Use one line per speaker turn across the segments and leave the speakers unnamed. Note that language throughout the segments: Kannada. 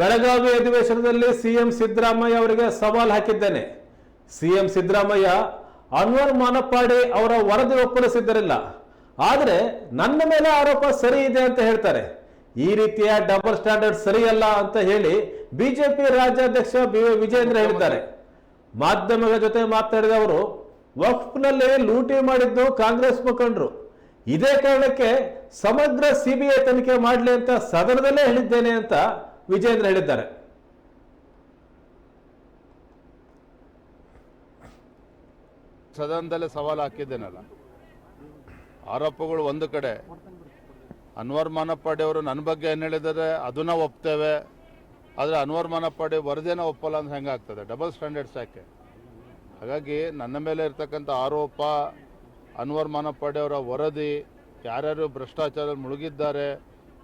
ಬೆಳಗಾವಿ ಅಧಿವೇಶನದಲ್ಲಿ ಸಿಎಂ ಸಿದ್ದರಾಮಯ್ಯ ಅವರಿಗೆ ಸವಾಲ್ ಹಾಕಿದ್ದೇನೆ. ಸಿಎಂ ಸಿದ್ದರಾಮಯ್ಯ ಅನ್ವರ್ ಮಾನಪ್ಪಾಡಿ ಅವರ ವರದಿ ಒಪ್ಪಿಸಿದ್ದರಿಲ್ಲ ಆದರೆ ನನ್ನ ಮೇಲೆ ಆರೋಪ ಸರಿ ಇದೆ ಅಂತ ಹೇಳ್ತಾರೆ. ಈ ರೀತಿಯ ಡಬಲ್ ಸ್ಟ್ಯಾಂಡರ್ಡ್ ಸರಿಯಲ್ಲ ಅಂತ ಹೇಳಿ ಬಿಜೆಪಿ ರಾಜ್ಯಾಧ್ಯಕ್ಷ ಬಿ ವಿಜೇಂದ್ರ ಹೇಳಿದ್ದಾರೆ. ಮಾಧ್ಯಮಗಳ ಜೊತೆ ಮಾತನಾಡಿದ ಅವರು, ವಕ್ಫ್ನಲ್ಲಿ ಲೂಟಿ ಮಾಡಿದ್ದು ಕಾಂಗ್ರೆಸ್ ಮುಖಂಡರು. ಇದೇ ಕಾರಣಕ್ಕೆ ಸಮಗ್ರ ಸಿಬಿಐ ತನಿಖೆ ಮಾಡಲಿ ಅಂತ ಸದನದಲ್ಲೇ ಹೇಳಿದ್ದೇನೆ ಅಂತ ವಿಜೇಂದ್ರ ಹೇಳಿದ್ದಾರೆ.
ಸದನದಲ್ಲೇ ಸವಾಲು ಹಾಕಿದ್ದೇನಲ್ಲ? ಆರೋಪಗಳು ಒಂದು ಕಡೆ. ಅನ್ವರ್ ಮಾನಪ್ಪಾಡಿ ಅವರು ನನ್ನ ಬಗ್ಗೆ ಏನು ಹೇಳಿದರೆ ಅದನ್ನ ಒಪ್ತೇವೆ. ಆದರೆ ಅನ್ವರ್ ಮಾನಪ್ಪಾಡಿ ವರದಿನ ಒಪ್ಪಲ್ಲ ಅಂತ ಹೆಂಗಾಗ್ತದೆ ಡಬಲ್ ಸ್ಟ್ಯಾಂಡರ್ಡ್ಸ್ ಯಾಕೆ? ಹಾಗಾಗಿ ನನ್ನ ಮೇಲೆ ಇರ್ತಕ್ಕಂಥ ಆರೋಪ, ಅನ್ವರ್ ಮಾನಪ್ಪಾಡಿ ಅವರ ವರದಿ, ಯಾರ್ಯಾರು ಭ್ರಷ್ಟಾಚಾರ ಮುಳುಗಿದ್ದಾರೆ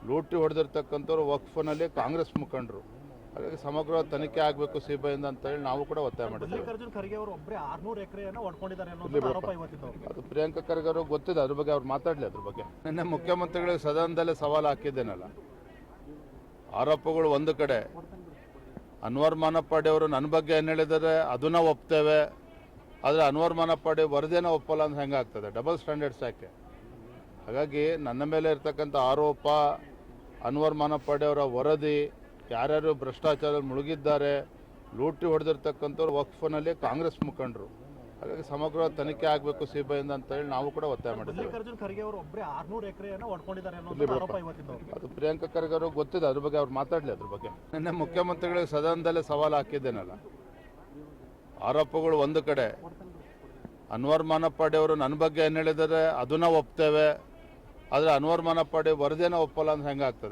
ಲೂಟಿ ಹೊಡೆದಿರ್ತಕ್ಕಂಥವ್ರು ವಕ್ಫನಲ್ಲಿ ಕಾಂಗ್ರೆಸ್ ಮುಖಂಡರು. ಹಾಗಾಗಿ ಸಮಗ್ರ ತನಿಖೆ ಆಗಬೇಕು ಸಿ ಬಿ ಅಂತ ಹೇಳಿ ನಾವು ಕೂಡ ಒತ್ತಾಯ ಮಾಡಿದ್ದೇವೆ. ಅದು ಪ್ರಿಯಾಂಕಾ ಖರ್ಗೆ ಅವರು ಗೊತ್ತಿದೆ ಅದ್ರ ಬಗ್ಗೆ ಅವ್ರು ಮಾತಾಡಲಿ ಅದ್ರ ಬಗ್ಗೆ. ನಿನ್ನೆ ಮುಖ್ಯಮಂತ್ರಿಗಳಿಗೆ ಸದನದಲ್ಲೇ ಸವಾಲು ಹಾಕಿದ್ದೇನಲ್ಲ? ಆರೋಪಗಳು ಒಂದು ಕಡೆ. ಅನ್ವರ್ ಮಾನಪ್ಪಾಡಿ ಅವರು ನನ್ನ ಬಗ್ಗೆ ಏನು ಹೇಳಿದ್ದಾರೆ ಅದನ್ನ ಒಪ್ತೇವೆ. ಆದರೆ ಅನ್ವರ್ ಮಾನಪ್ಪಾಡಿ ವರದಿನ ಒಪ್ಪಲ್ಲ ಅಂತ ಹೆಂಗಾಗ್ತದೆ? ಡಬಲ್ ಸ್ಟ್ಯಾಂಡರ್ಡ್ಸ್ ಯಾಕೆ? ಹಾಗಾಗಿ ನನ್ನ ಮೇಲೆ ಇರ್ತಕ್ಕಂಥ ಆರೋಪ ಅನ್ವರ್ ಮಾನಪ್ಪಾಡಿ ಅವರ ವರದಿ ಯಾರ್ಯಾರು ಭ್ರಷ್ಟಾಚಾರ ಮುಳುಗಿದ್ದಾರೆ ಲೂಟಿ ಹೊಡೆದಿರ್ತಕ್ಕಂಥವ್ರು ವಕ್ಫನಲ್ಲಿ ಕಾಂಗ್ರೆಸ್ ಮುಖಂಡರು. ಹಾಗಾಗಿ ಸಮಗ್ರ ತನಿಖೆ ಆಗಬೇಕು ಸಿ ಅಂತ ಹೇಳಿ ನಾವು ಕೂಡ ಒತ್ತಾಯ ಮಾಡಿದ್ದೀವಿ. ಅದು ಪ್ರಿಯಾಂಕಾ ಖರ್ಗೆ ಅವರು ಗೊತ್ತಿದೆ ಅದ್ರ ಬಗ್ಗೆ ಅವ್ರು ಮಾತಾಡಲಿ ಅದ್ರ ಬಗ್ಗೆ. ನಿನ್ನೆ ಮುಖ್ಯಮಂತ್ರಿಗಳಿಗೆ ಸದನದಲ್ಲೇ ಸವಾಲು ಹಾಕಿದ್ದೇನಲ್ಲ? ಆರೋಪಗಳು ಒಂದು ಕಡೆ. ಅನ್ವರ್ ಮಾನಪ್ಪಾಡಿ ಅವರು ನನ್ನ ಬಗ್ಗೆ ಏನು ಹೇಳಿದರೆ ಅದನ್ನ ಒಪ್ತೇವೆ. ಆದರೆ ಅನ್ವರ್ ಮಾನಪ್ಪಾಡಿ ವರದಿನ ಒಪ್ಪಲ್ಲ ಅಂತ ಹೆಂಗಾಗ್ತದೆ?